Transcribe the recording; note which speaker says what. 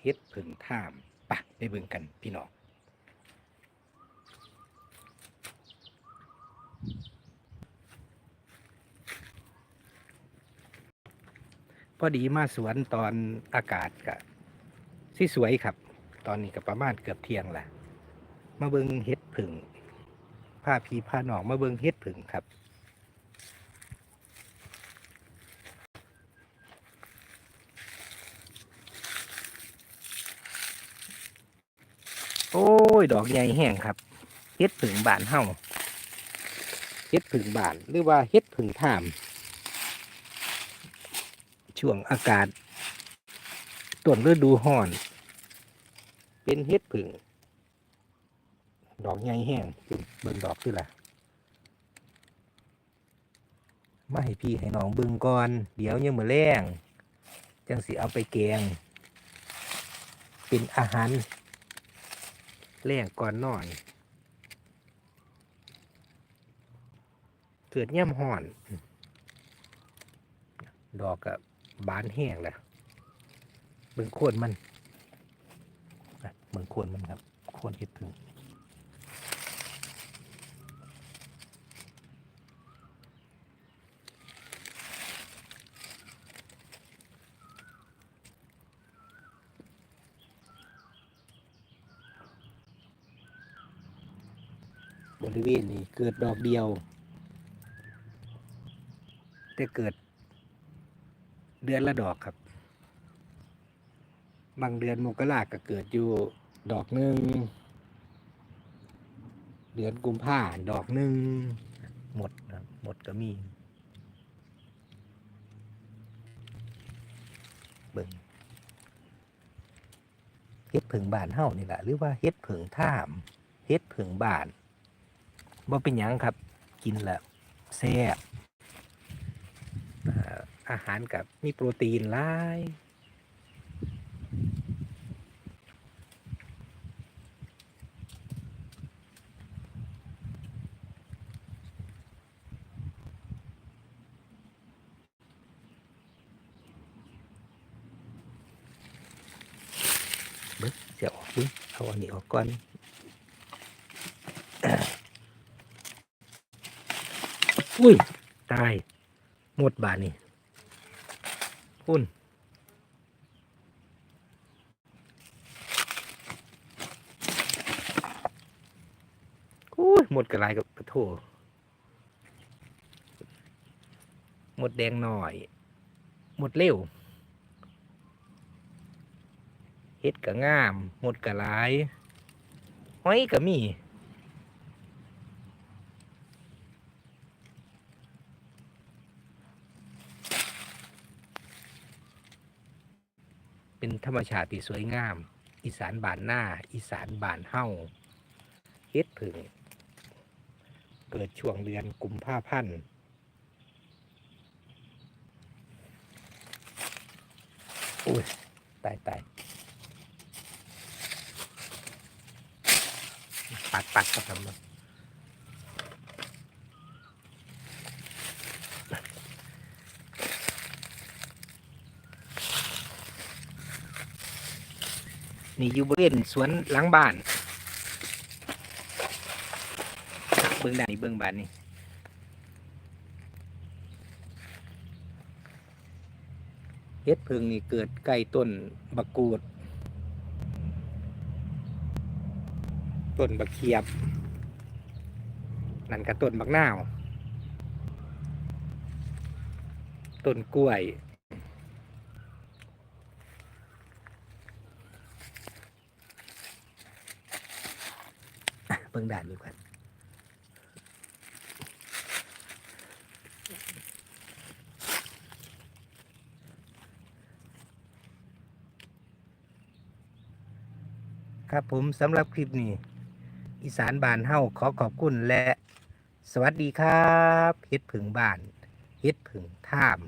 Speaker 1: เฮ็ดผึ่งท่ามปะไปเบิ่งกันพี่น้องพอดีมาสวนตอนอากาศกะสิสวยครับ ตอนนี้ก็ประมาณเกือบเที่ยงละมาเบิ่งเฮ็ดผึ่งผ้าพีผ้าหนองมาเบิ่งเฮ็ดผึ่งครับ โอ้ย ดอกใหญ่แห้งครับ เฮ็ดผึ่งบานเฮาเฮ็ดผึ่งบาน หรือว่าเฮ็ดผึ่งท่าม ช่วงอากาศต้นฤดูร้อน เป็นเฮ็ดผึ่ง ดอกใหญ่แห้งเบิ่งดอกคือล่ะมาให้พี่ให้น้องเบิ่งก่อน เดี๋ยวยังมื้อแรงจังสิเอาไปแกง เป็นอาหาร แรงก่อนนอนเกิดย่ำห่อน ดอกกับบานแห้งแหละเบิ่งโคนมันเบิ่งโคนมันครับ โคนเห็ดผึ่ง บริเวณนี้เกิดดอกเดียว แต่เกิด เดือนละดอกครับ บางเดือนมกราก็เกิดอยู่ดอกหนึ่งเดือนกุมภาดอกหนึ่งหมดนะหมดก็มีเบิ่งเฮ็ดผึ่งบานเฮานี่แหละหรือว่าเฮ็ดผึ่งท่ามเฮ็ดผึ่งบาน บ่เป็นหยังครับ กินแล้วแซ่บอาอาหารกับมีโปรตีนหลายเบิ้งเสียออกเบิ้งเอาอันนี้ออกก่อน อุ้ย ตาย หมดบาทนี่คุณอุ้ย หมดกระไรกับปะโถหมดแดงหน่อย หมดเร็วเฮ็ดกะงาม หมดกะหลายห้อยกะมี เป็นธรรมชาติที่สวยงาม อีสานบานหน้า อีสานบานเฮ้าเฮ็ดผึ่งเกิดช่วงเดือนกุมภาพันธ์โอ้ย ตายตายปัดปัดก็ทำมา นี่อยู่บริเวณสวนหลังบ้านเบื้องด้านนี้เบื้องบ้านนี่เฮ็ดพึ่งนี่เกิดใกล้ต้นบักกูด ต้นบักเขียบ นั่นก็ต้นบักนาว ต้นกล้วย เบิ่งด่านอยู่กันครับผมสำหรับคลิปนี้ อีสานบานเฮาขอขอบคุณและสวัสดีครับเฮ็ดผึ่งบานเฮ็ดผึ่งท่าม